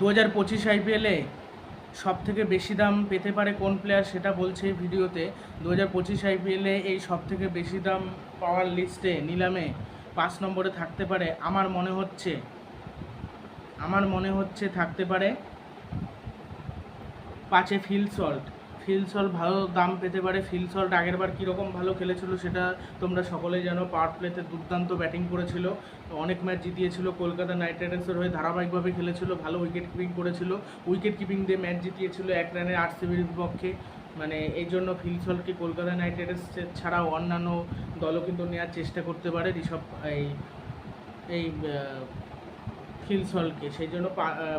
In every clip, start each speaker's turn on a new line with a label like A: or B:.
A: দু হাজার পঁচিশ আইপিএলে সব থেকে বেশি দাম পেতে পারে কোন প্লেয়ার সেটা বলছে এই ভিডিওতে। দু হাজার পঁচিশ আইপিএলে এই সব থেকে বেশি দাম পাওয়ার লিস্টে নিলামে পাঁচ নম্বরে থাকতে পারে। আমার মনে হচ্ছে, আমার মনে হচ্ছে থাকতে পারে পাঁচে ফিল সল্ট। ফিল সল্ট ভালো দাম পেতে পারে। ফিল সল্ট আগের বার কীরকম ভালো খেলেছিল সেটা তোমরা সকলেই জানো। পাওয়ার প্লেতে দুর্দান্ত ব্যাটিং করেছিল। অনেক ম্যাচ জিতিয়েছিল। কলকাতা নাইট রাইডার্সের হয়ে ধারাবাহিকভাবে খেলেছিল। ভালো উইকেট কিপিং করেছিল। উইকেট কিপিং দিয়ে ম্যাচ জিতিয়েছিল এক রানের আরসিবির বিপক্ষে মানে এই জন্য ফিল সল্টকে কলকাতা নাইট রাইডার্স ছাড়াও অন্যান্য দলও কিন্তু নেওয়ার চেষ্টা করতে পারে ঋষভ, এই এই ফিলসলকে সেই জন্য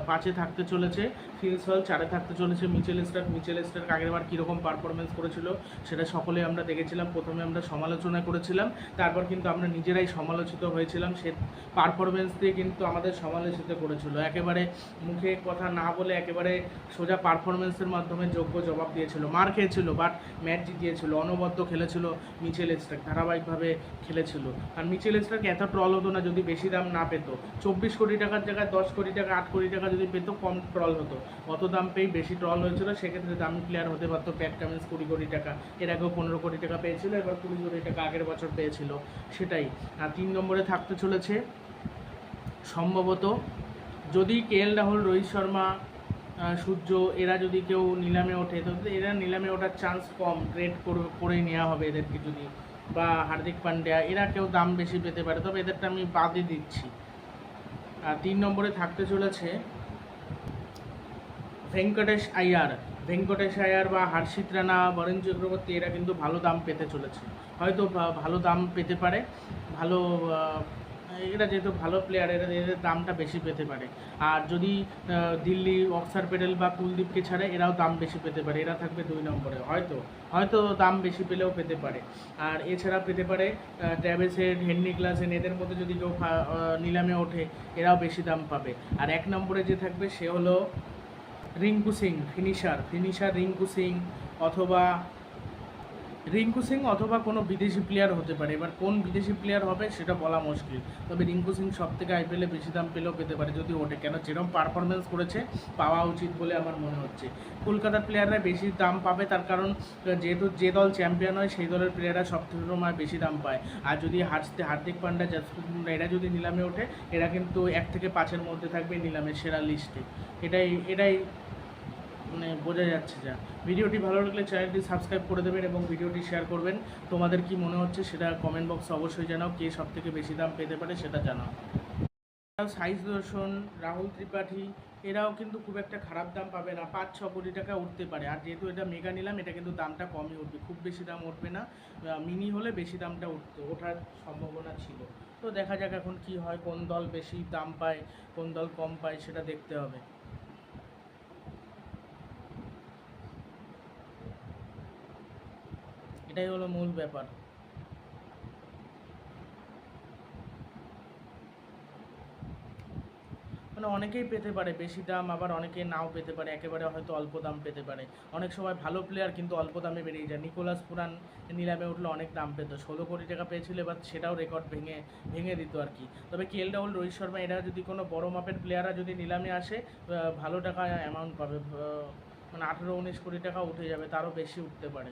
A: পাঁচে থাকতে চলেছে। ফিলসল চারে থাকতে চলেছে মিচেল স্টার মিচেল স্টার আগেরবার কীরকম পারফরমেন্স করেছিল সেটা সকলে আমরা দেখেছিলাম, প্রথমে আমরা সমালোচনা করেছিলাম, তারপর কিন্তু আমরা নিজেরাই সমালোচিত হয়েছিলাম। সে পারফরমেন্স দিয়ে কিন্তু আমাদের সমালোচিত করেছিল। একেবারে মুখে কথা না বলে একেবারে সোজা পারফরমেন্সের মাধ্যমে যোগ্য জবাব দিয়েছিল। মার খেয়েছিল বাট ম্যাচ জিতিয়েছিল, অনবদ্য খেলেছিল মিচেল স্টার্ক ধারাবাহিকভাবে খেলেছিল। আর মিচেল স্টার্ক এত ট্রল হতো না, যদি বেশি দাম না পেত। চব্বিশ কোটি টাকার জায়গায় দশ কোটি টাকা, আট কোটি টাকা যদি পেত, কম ট্রল হতো। অত দাম পেয়েই বেশি ট্রল হয়েছিল, সেক্ষেত্রে দামি প্লেয়ার হতে পারতো প্যাট কামিন্স কুড়ি কোটি টাকা। এর আগেও পনেরো কোটি টাকা পেয়েছিল, এবার কুড়ি কোটি টাকা আগের বছর পেয়েছিল। সেটাই। আর তিন নম্বরে থাকতে চলেছে, সম্ভবত যদি কে এল রাহুল, রোহিত শর্মা সূর্য, এরা যদি কেউ নিলামে ওঠে, তো এরা নিলামে ওঠার চান্স কম ট্রেড করে নেওয়া হবে এদেরকে যদি। বা হার্দিক পান্ডিয়া, এরা কেউ দাম বেশি পেতে পারে, তবে এদেরটা আমি বাদই দিচ্ছি। আর তিন নম্বরে থাকতে চলেছে ভেঙ্কটেশ আয়ার। ভেঙ্কটেশ আয়ার বা হর্ষিত রানা বরেন চক্রবর্তী, এরা কিন্তু ভালো দাম পেতে চলেছে। হয়তো ভালো দাম পেতে পারে। ভালো এরা যেহেতু ভালো প্লেয়ার এরা এদের দামটা বেশি পেতে পারে। আর যদি দিল্লি অক্সার পেডেল বা কুলদীপকে ছাড়ে, এরাও দাম বেশি পেতে পারে। এরা থাকবে দুই নম্বরে। হয়তো হয়তো দাম বেশি পেলেও পেতে পারে। আর এছাড়া পেতে পারে ট্র্যাভেসের, হেনরি ক্লাসেন এদের মধ্যে যদি কেউ নিলামে ওঠে, এরাও বেশি দাম পাবে। আর এক নম্বরে যে থাকবে, সে হলো রিঙ্কু সিং ফিনিশার ফিনিশার রিঙ্কু সিং অথবা রিঙ্কু সিং অথবা কোনো বিদেশি প্লেয়ার হতে পারে। এবার কোন বিদেশি প্লেয়ার হবে সেটা বলা মুশকিল। তবে রিঙ্কু সিং সব থেকে আইপিএলে বেশি দাম পেলেও পেতে পারে যদি ওঠে। কেন? যেরকম পারফরমেন্স করেছে, পাওয়া উচিত বলে আমার মনে হচ্ছে। কলকাতার প্লেয়াররা বেশি দাম পাবে তার কারণ, যেহেতু যে দল চ্যাম্পিয়ন হয়, সেই দলের প্লেয়াররা সব সময় বেশি দাম পায়। আর যদি হার্দিক হার্দিক পান্ডা, জাসপ্রীত এরা যদি নিলামে ওঠে, এরা কিন্তু এক থেকে পাঁচের মধ্যে থাকবে নিলামের সেরা লিস্টে এটাই এটাই মানে বোঝা যাচ্ছে যা। ভিডিওটি ভালো লাগলে চ্যানেলটি সাবস্ক্রাইব করে দেবেন এবং ভিডিওটি শেয়ার করবেন। তোমাদের কি মনে হচ্ছে সেটা কমেন্ট বক্সে অবশ্যই জানাও। কে সব থেকে বেশি দাম পেতে পারে সেটা জানাও। সাইজ দর্শন, রাহুল ত্রিপাঠী, এরাও কিন্তু খুব একটা খারাপ দাম পাবে না। পাঁচ, ছ কোটি টাকা উঠতে পারে। আর যেহেতু এটা মেগা নিলাম, এটা কিন্তু দামটা কমই উঠবে। খুব বেশি দাম উঠবে না। মিনি হলে বেশি দামটা উঠতো, ওঠার সম্ভাবনা ছিল। তো দেখা যাক এখন কি হয়, কোন দল বেশি দাম পায়, কোন দল কম পায় সেটা দেখতে হবে। এটাই হলো মূল ব্যাপার। মানে অনেকেই পেতে পারে, বেশি দাম, আবার অনেকে নাও পেতে পারে, একেবারে হয়তো অল্প দাম পেতে পারে। অনেক সময় ভালো প্লেয়ার কিন্তু অল্প দামে বেরিয়ে যায়। নিকোলাস পুরান নিলামে উঠলে, অনেক দাম পেতো। ষোলো কোটি টাকা পেয়েছিল, এবার সেটাও রেকর্ড ভেঙে ভেঙে দিত আর কি। তবে কে এল রাহুল রোহিত শর্মা এরা যদি কোনো বড় মাপের প্লেয়াররা যদি নিলামে আসে ভালো টাকা অ্যামাউন্ট পাবে। মানে আঠেরো, উনিশ কোটি টাকা উঠে যাবে, তারও বেশি উঠতে পারে।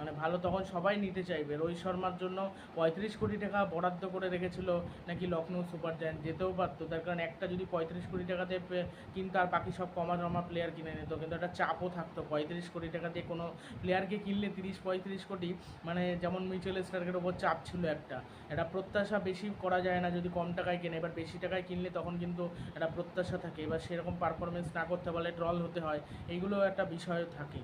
A: মানে ভালো তখন সবাই নিতে চাইবে। রোহিত শর্মার জন্য পঁয়ত্রিশ কোটি টাকা বরাদ্দ করে রেখেছিল নাকি লখনৌ সুপার জায়ান্ট যেতেও পারতো। তার কারণ একটা যদি পঁয়ত্রিশ কোটি টাকাতে কিনতো আর বাকি সব কমা জমা প্লেয়ার কিনে নিত, কিন্তু একটা চাপও থাকতো। পঁয়ত্রিশ কোটি টাকা দিয়ে কোনো প্লেয়ারকে কিনলে তিরিশ, পঁয়ত্রিশ কোটি মানে যেমন মিউচুয়াল স্টার্কের ওপর চাপ ছিল একটা। এটা প্রত্যাশা বেশি করা যায় না যদি কম টাকায় কেনে, এবার বেশি টাকায় কিনলে তখন কিন্তু একটা প্রত্যাশা থাকে। এবার সেরকম পারফরমেন্স না করতে পারলে ট্রল হতে হয়। এইগুলো একটা বিষয় থাকে।